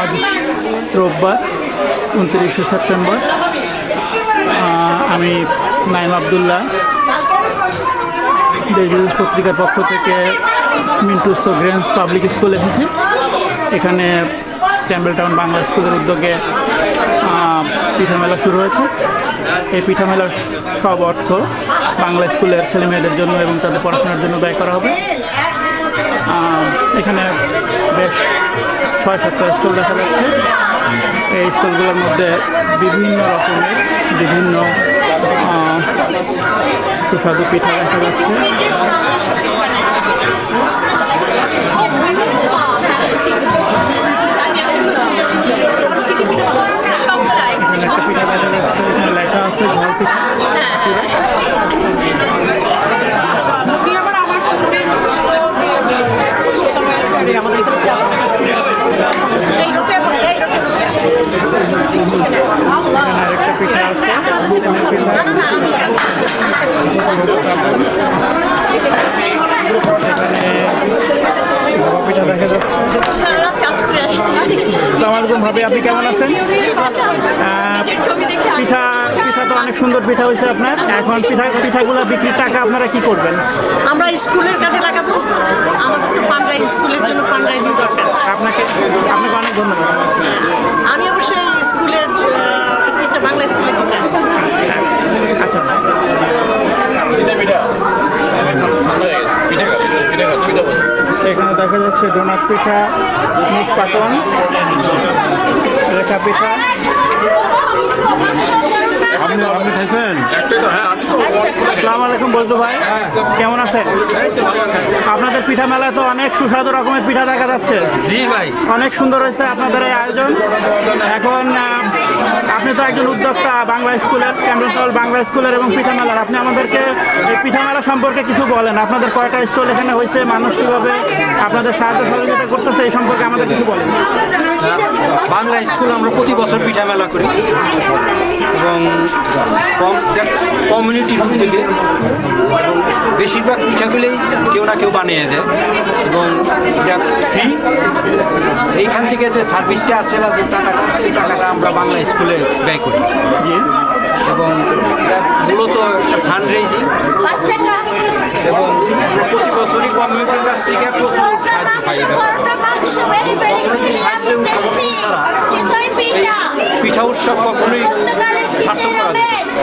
আজ রোববার উনত্রিশে সেপ্টেম্বর। আমি নাইম আবদুল্লাহ, দেশ বিদেশ পত্রিকার পক্ষ থেকে মিন্টুস্ত গ্রেন্স পাবলিক স্কুল এসেছি। এখানে ক্যাম্বেল টাউন বাংলা স্কুলের উদ্যোগে পিঠা মেলা শুরু হয়েছে। এই পিঠা মেলার সব অর্থ বাংলা স্কুলের ছেলেমেয়েদের জন্য এবং তাদের পড়াশোনার জন্য ব্যয় করা হবে। এখানে বেশ ছয় সাতটা স্টল দেখা যাচ্ছে। এই স্টলগুলোর মধ্যে বিভিন্ন রকমের বিভিন্ন সুস্বাদু পিঠা দেখা যাচ্ছে এখানে একটা পিঠা দেখা যাচ্ছে এখানে লেখা আছে ঝাল পিঠা এখানে আরেকটা পিঠা আছে তেলের পিঠা এখানে পিঠা দেখা যাচ্ছে আলাইকুম ভাবি আপনি কেমন আছেন? পিঠা পিঠা তো অনেক সুন্দর পিঠা হয়েছে আপনার। এখন পিঠা পিঠাগুলো বিক্রির টাকা আপনারা কি করবেন? আমরা স্কুলের কাজে লাগাবো। আমাদের তো ফান্ডরাইজ স্কুলের জন্য ফান্ডরাইজিং দরকার। আপনাকে আপনাকে অনেক ধন্যবাদ আমি অবশ্যই স্কুলের টিচার বাংলা স্কুলের টিচার আচ্ছা এখানে দেখা যাচ্ছে ডোনাট পিঠা মুখ পাটন রেখা পিঠা। আপনি আপনি খাইছেন? আসসালামু আলাইকুম বলতো ভাই। কেমন আছেন? আপনাদের পিঠা মেলায় তো অনেক সুস্বাদু রকমের পিঠা দেখা যাচ্ছে। জি ভাই। অনেক সুন্দর হয়েছে আপনাদের এই আয়োজন। এখন আপনি তো একজন উদ্যোক্তা বাংলা স্কুলের ক্যাম্পেল বাংলা স্কুলের এবং পিঠামেলার। আপনি আমাদেরকে এই পিঠামেলা সম্পর্কে কিছু বলেন। আপনাদের কয়টা স্টল এখানে হয়েছে, মানুষ কীভাবে আপনাদের সাহায্য সহযোগিতা করতেছে, এই সম্পর্কে আমাদের কিছু বলেন। বাংলা স্কুল আমরা প্রতি বছর পিঠামেলা করি। কমিউনিটির থেকে। এবং বেশিরভাগ পিঠাগুলোই কেউ না কেউ বানিয়ে দেয়। এবং এটা ফ্রি এইখান থেকে যে সার্ভিসটা আসছে না, যে টাকাটা সেই টাকাটা আমরা বাংলা স্কুলে ব্যয় করি। এবং মূলত একটা ফান্ড রেজিং এবং প্রতি বছরই কমিউনিটির কাছ থেকে প্রচুর সাহায্য পাই এটা পিঠা উৎসব কখনোই সার্থক করা যায় না।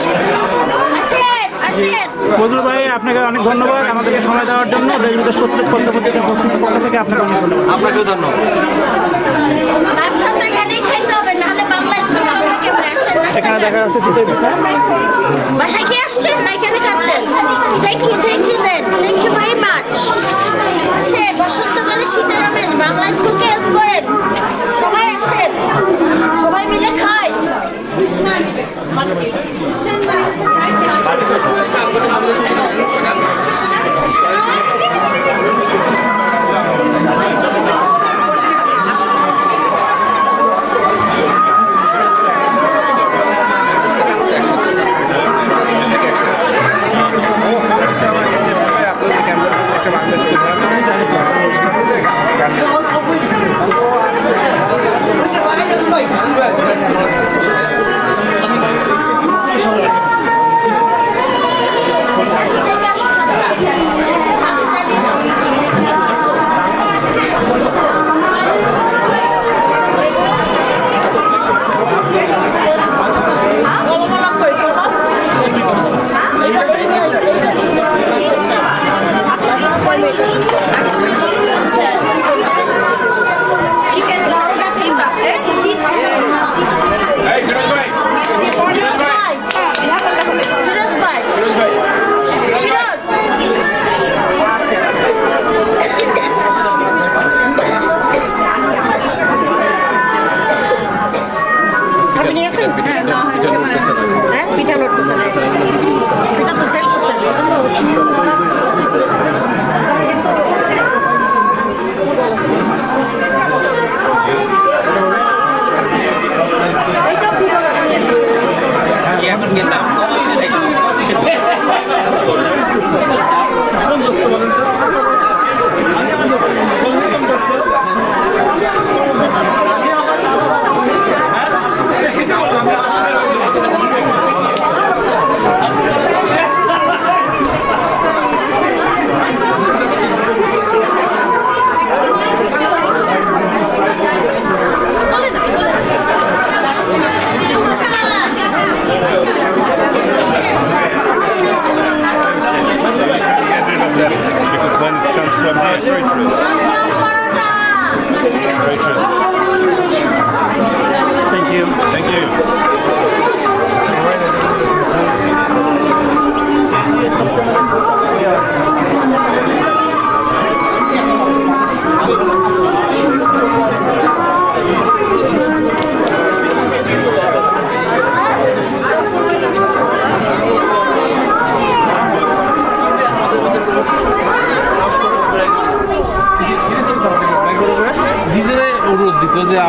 বদরুল ভাই আপনাকে অনেক ধন্যবাদ। আমাদেরকে সময় দেওয়ার জন্য। দেশ বিদেশ পত্রিক পত্রপত্রিকা পক্ষ থেকে আপনাকে অনেক ধন্যবাদ। আপনাকেও ধন্যবাদ। এখানে দেখা যাচ্ছে বাসায় কি আসছেন না এখানে খাচ্ছেন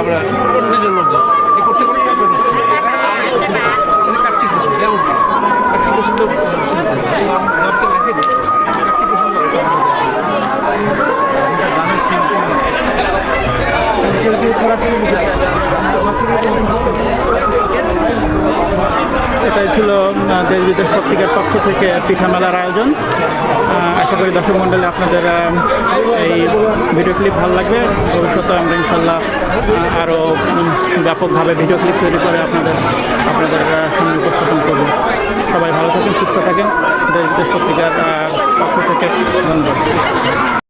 আমরা এটাই ছিল দেশ বিদেশ পত্রিকার পক্ষ থেকে পিঠা মেলার আয়োজন আশা করি দর্শক মণ্ডলী আপনাদের এই ভিডিও ক্লিপ ভালো লাগবে। ভবিষ্যতে আমরা ইনশাল্লাহ আরও ব্যাপকভাবে ভিডিও ক্লিপ তৈরি করে আপনাদের আপনাদের সামনে উপস্থাপন করব। সবাই ভালো থাকেন, সুস্থ থাকেন। দেশ বিদেশ পত্রিকার পক্ষ থেকে ধন্যবাদ।